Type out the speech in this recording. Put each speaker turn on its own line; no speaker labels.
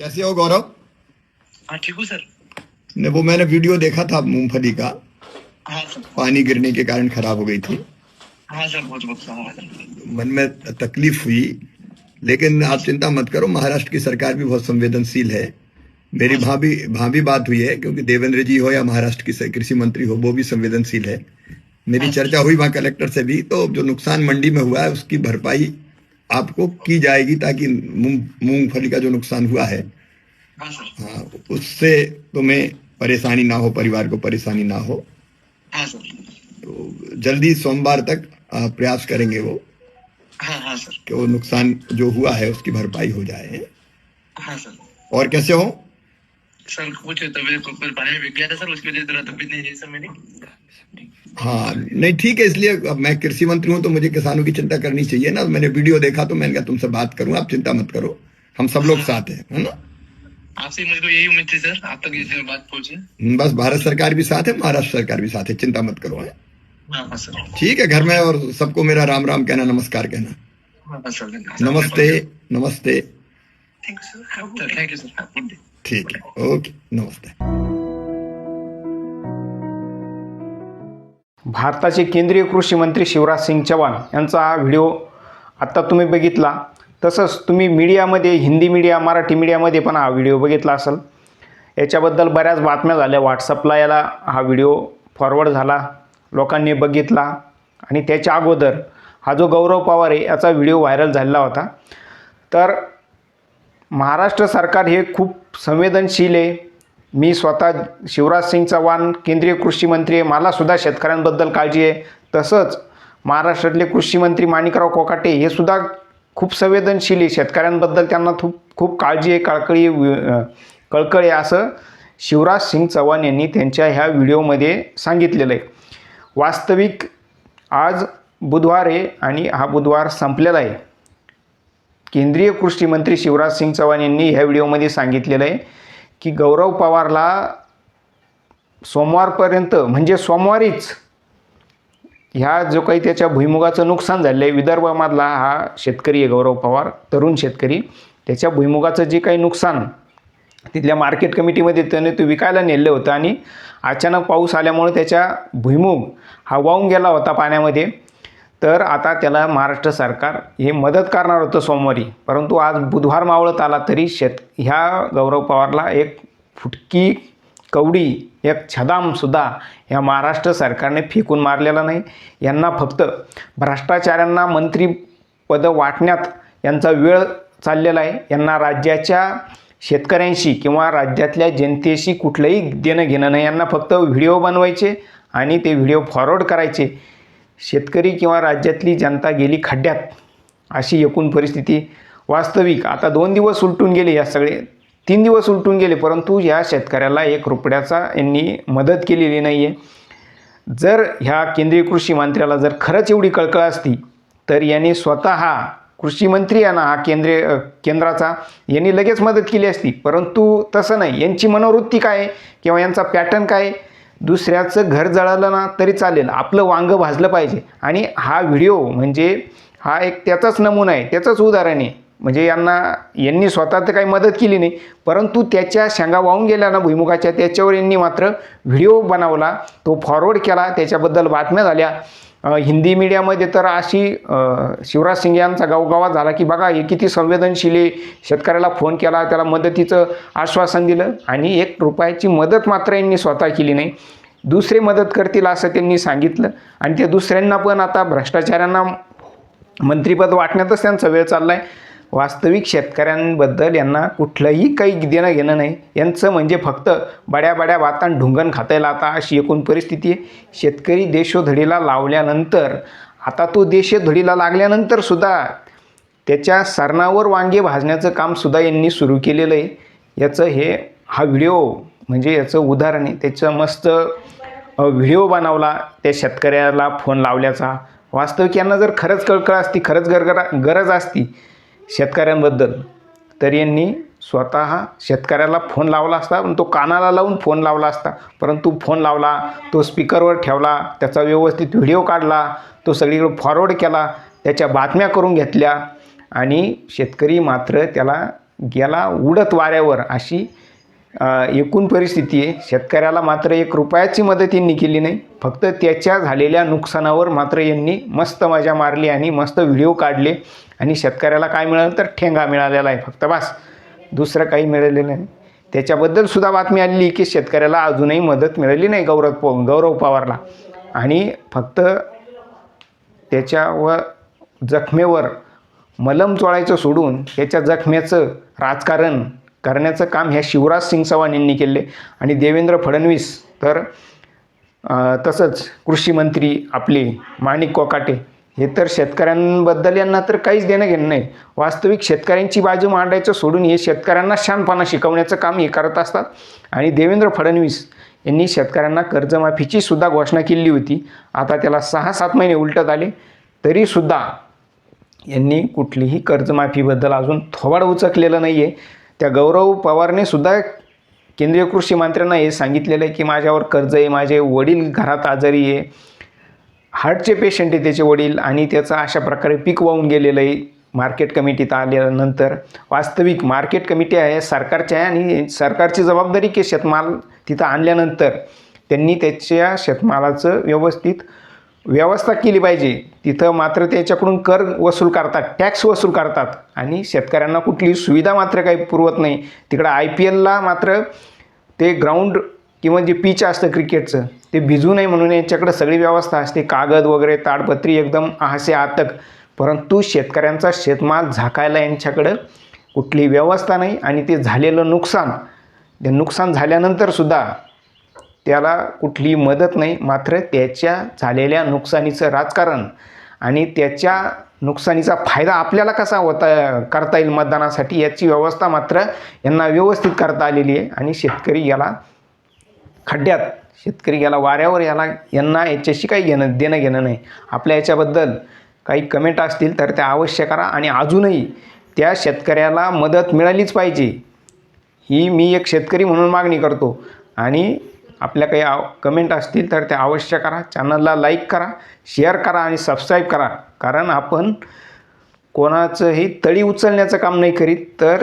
कैसे हो गौरव?
हाँ ठीक हूँ सर।
ने वो मैंने वीडियो देखा था मूंगफली का।
हाँ सर।
पानी गिरने के कारण खराब हो गई थी।
हाँ सर बहुत बहुत
मन में तकलीफ़ हुई लेकिन आप चिंता मत करो महाराष्ट्र की सरकार भी बहुत संवेदनशील है। मेरी भाभी भाभी बात हुई है क्योंकि देवेंद्र जी हो या महाराष्ट्र की कृषि मंत्री हो वो भी संवेदनशील है। मेरी चर्चा हुई वहाँ कलेक्टर से भी तो जो नुकसान मंडी में हुआ है उसकी भरपाई आपको की जाएगी ताकि मूंग मूंगफली का जो नुकसान हुआ है
हाँ
हाँ उससे तुम्हें परेशानी ना हो परिवार को परेशानी ना हो।
हाँ
तो जल्दी सोमवार तक प्रयास करेंगे वो
हाँ हाँ सर।
कि वो नुकसान जो हुआ है उसकी भरपाई हो जाए।
हाँ सर।
और कैसे हो?
सर कुछ तबीयत कुछ पानी में बिक गया था सर उसकी वजह से थोड़ा तबीयत नहीं रही सर मेरी
हाँ नहीं ठीक है इसलिए अब मैं कृषि मंत्री हूँ तो मुझे किसानों की चिंता करनी चाहिए ना। मैंने वीडियो देखा तो मैंने कहा तुमसे बात करूँ आप चिंता मत करो। हम सब लोग साथ हैं है ना?
आपसे मुझको यही उम्मीद थी सर आप तक ये बात पहुँची।
बस भारत सरकार भी साथ है महाराष्ट्र सरकार भी साथ है चिंता मत करो है?
हाँ हाँ सर।
ठीक है घर में और सबको मेरा राम राम कहना नमस्कार कहना।
हाँ
नमस्ते नमस्ते।
Thank you sir thank you sir
ठीक आहे. ओके. नमस्ते
भारताचे केंद्रीय कृषी मंत्री शिवराज सिंग चव्हाण यांचा हा व्हिडिओ आत्ता तुम्ही बघितला. तसंच तुम्ही मीडियामध्ये हिंदी मीडिया मराठी मीडियामध्ये पण हा व्हिडिओ बघितला असेल. याच्याबद्दल बऱ्याच बातम्या झाल्या. व्हॉट्सअपला याला हा व्हिडिओ फॉरवर्ड झाला. लोकांनी बघितला. आणि त्याच्या अगोदर हा जो गौरव पवार आहे याचा व्हिडिओ व्हायरल झालेला होता. तर महाराष्ट्र सरकार हे खूप संवेदनशील आहे. मी स्वतः शिवराज सिंग चव्हाण केंद्रीय कृषी मंत्री आहे. मलासुद्धा शेतकऱ्यांबद्दल काळजी आहे. तसंच महाराष्ट्रातले कृषी मंत्री माणिकराव कोकाटे हे सुद्धा खूप संवेदनशील आहे. शेतकऱ्यांबद्दल त्यांना खूप खूप काळजी आहे कळकळी अं, कळकळी आहे असं शिवराज सिंग चव्हाण यांनी त्यांच्या ह्या व्हिडिओमध्ये सांगितलेलं आहे. वास्तविक आज बुधवार आहे आणि हा बुधवार संपलेला आहे. केंद्रीय कृषी मंत्री शिवराज सिंग चव्हाण यांनी ह्या व्हिडिओमध्ये सांगितलेलं आहे की गौरव पवारला सोमवारपर्यंत म्हणजे सोमवारीच ह्या जो काही त्याच्या भुईमुगाचं नुकसान झालं आहे विदर्भामधला हा शेतकरी आहे गौरव पवार तरुण शेतकरी. त्याच्या भुईमुगाचं जे काही नुकसान तिथल्या मार्केट कमिटीमध्ये त्याने ते विकायला नेलं होतं आणि अचानक पाऊस आल्यामुळे त्याच्या भुईमुग हा वाहून गेला होता पाण्यामध्ये. तर आता त्याला महाराष्ट्र सरकार हे मदत करणार होतं सोमवारी. परंतु आज बुधवार मावळत आला तरी शेत ह्या गौरव पवारला एक फुटकी कवडी एक छदामसुद्धा ह्या महाराष्ट्र सरकारने फेकून मारलेला नाही. यांना फक्त भ्रष्टाचाऱ्यांना मंत्रीपदं वाटण्यात यांचा वेळ चाललेला आहे. यांना राज्याच्या शेतकऱ्यांशी किंवा राज्यातल्या जनतेशी कुठलंही देणं घेणं नाही. यांना फक्त व्हिडिओ बनवायचे आणि ते व्हिडिओ फॉरवर्ड करायचे. शेतकरी किंवा राज्यातली जनता गेली खड्ड्यात अशी एकूण परिस्थिती वास्तविक. आता दोन दिवस उलटून गेले या सगळे. तीन दिवस उलटून गेले परंतु या शेतकऱ्याला एक रुपयाचा यांनी मदत केलेली नाही आहे जर ह्या केंद्रीय कृषी मंत्र्याला जर खरंच एवढी कळकळ असती तर यांनी स्वतः कृषी मंत्री यांना हा केंद्रीय केंद्राचा यांनी लगेच मदत केली असती. परंतु तसं नाही. यांची मनोवृत्ती काय किंवा यांचा पॅटर्न काय आहे? दुसऱ्याचं घर जळालं ना तरी चालेल. आपलं वांगं भाजलं पाहिजे. आणि हा व्हिडिओ म्हणजे हा एक त्याचाच नमुना आहे त्याचंच उदाहरण आहे. म्हणजे यांना यांनी स्वतः तर काही मदत केली नाही परंतु त्याच्या शेंगा वाहून गेल्या ना भुईमुगाच्या त्याच्यावर यांनी मात्र व्हिडिओ बनवला तो फॉरवर्ड केला त्याच्याबद्दल बातम्या झाल्या. हिंदी मीडियामध्ये तर अशी शिवराज सिंग यांचा गावगावा झाला की बघा हे किती संवेदनशील आहे शेतकऱ्याला फोन केला त्याला मदतीचं आश्वासन दिलं आणि एक रुपयाची मदत मात्र यांनी स्वतः केली नाही. दुसरे मदत करतील असं त्यांनी सांगितलं आणि त्या दुसऱ्यांना पण आता भ्रष्टाचाऱ्यांना मंत्रिपद वाटण्यातच त्यांचा वेळ चालला आहे वास्तविक शेतकऱ्यांबद्दल यांना कुठलंही काही देणं घेणं नाही. यांचं म्हणजे फक्त बड्या बड्या वातान ढुंगण खातायला आता अशी एकूण परिस्थिती आहे. शेतकरी देशोधडीला लावल्यानंतर आता तो देशोधडीला लागल्यानंतर सुद्धा त्याच्या सरणावर वांगे भाजण्याचं कामसुद्धा यांनी सुरू केलेलं आहे. याचं हे हा व्हिडिओ म्हणजे याचं उदाहरण आहे. त्याचं मस्त व्हिडिओ बनवला त्या शेतकऱ्याला फोन लावल्याचा. वास्तविक यांना जर खरंच कळकळ असती खरंच गरगरा गरज असती शेतकऱ्यांबद्दल. तर यांनी स्वतः शेतकऱ्याला फोन लावला असता पण तो कानाला लावून फोन लावला असता. परंतु फोन लावला तो स्पीकरवर ठेवला त्याचा व्यवस्थित व्हिडिओ काढला तो सगळीकडे फॉरवर्ड केला त्याच्या बातम्या करून घेतल्या आणि शेतकरी मात्र त्याला गेला उडत वाऱ्यावर अशी एकूण परिस्थिती आहे. शेतकऱ्याला मात्र एक रुपयाची मदत यांनी केली नाही. फक्त त्याच्या झालेल्या नुकसानावर मात्र यांनी मस्त मजा मारली आणि मस्त व्हिडिओ काढले. आणि शेतकऱ्याला काय मिळालं तर ठेंगा मिळालेला आहे. फक्त बास. दुसरं काही मिळालेलं नाही. त्याच्याबद्दल सुद्धा बातमी आली की शेतकऱ्याला अजूनही मदत मिळाली नाही गौरव प गौरव पवारला. आणि फक्त त्याच्या व जखमेवर मलम चोळायचं सोडून त्याच्या जखमेचं राजकारण करण्याचं काम ह्या शिवराज सिंग चव्हाण यांनी केले आणि देवेंद्र फडणवीस तर तसंच कृषीमंत्री आपले माणिक कोकाटे हे तर शेतकऱ्यांबद्दल यांना तर काहीच देणं घेणं नाही. वास्तविक शेतकऱ्यांची बाजू मांडायचं सोडून हे शेतकऱ्यांना शानपणा शिकवण्याचं काम हे करत असतात. आणि देवेंद्र फडणवीस यांनी शेतकऱ्यांना कर्जमाफीची सुद्धा घोषणा केली होती. आता त्याला सहा सात महिने उलटत आले. तरीसुद्धा यांनी कुठलीही कर्जमाफीबद्दल अजून थोबाड उचकलेलं नाही आहे त्या गौरव पवारने सुद्धा केंद्रीय कृषी मंत्र्यांना हे सांगितलेलं आहे की माझ्यावर कर्ज आहे माझे वडील घरात आजारी आहे. हार्टचे पेशंट आहे त्याचे वडील आणि त्याचं अशा प्रकारे पीक वाहून गेलेलं आहे. मार्केट कमिटीत आल्यानंतर वास्तविक मार्केट कमिटी आहे सरकारच्या आहे आणि सरकारची जबाबदारी की शेतमाल तिथं आणल्यानंतर त्यांनी त्याच्या शेतमालाचं व्यवस्थित व्यवस्था केली पाहिजे. तिथं मात्र त्याच्याकडून कर वसूल करतात टॅक्स वसूल करतात. आणि शेतकऱ्यांना कुठली सुविधा मात्र काही पुरवत नाही. तिकडं आय पी एलला मात्र ते ग्राउंड किंवा जे पिच असतं क्रिकेटचं ते भिजू नये म्हणून यांच्याकडे सगळी व्यवस्था असते. कागद वगैरे ताडपत्री एकदम हासे आतक. परंतु शेतकऱ्यांचा शेतमाल झाकायला यांच्याकडं कुठली व्यवस्था नाही आणि ते झालेलं नुकसान. ते नुकसान झाल्यानंतरसुद्धा त्याला कुठली मदत नाही मात्र त्याच्या झालेल्या नुकसानीचं राजकारण आणि त्याच्या नुकसानीचा फायदा आपल्याला कसा होता करता येईल मतदानासाठी याची व्यवस्था मात्र यांना व्यवस्थित करता आलेली आहे. आणि शेतकरी याला खड्ड्यात शेतकरी याला वाऱ्यावर याला यांना याच्याशी काही घेणं देणं घेणं नाही. आपल्या याच्याबद्दल काही कमेंट असतील तर त्या अवश्य करा आणि अजूनही त्या शेतकऱ्याला मदत मिळालीच पाहिजे. ही मी एक शेतकरी म्हणून मागणी करतो. आणि आपल्या काही आव कमेंट असतील तर त्या अवश्य करा. चॅनलला लाईक करा शेअर करा आणि सबस्क्राईब करा. कारण आपण कोणाचंही तळी उचलण्याचं काम नाही करीत तर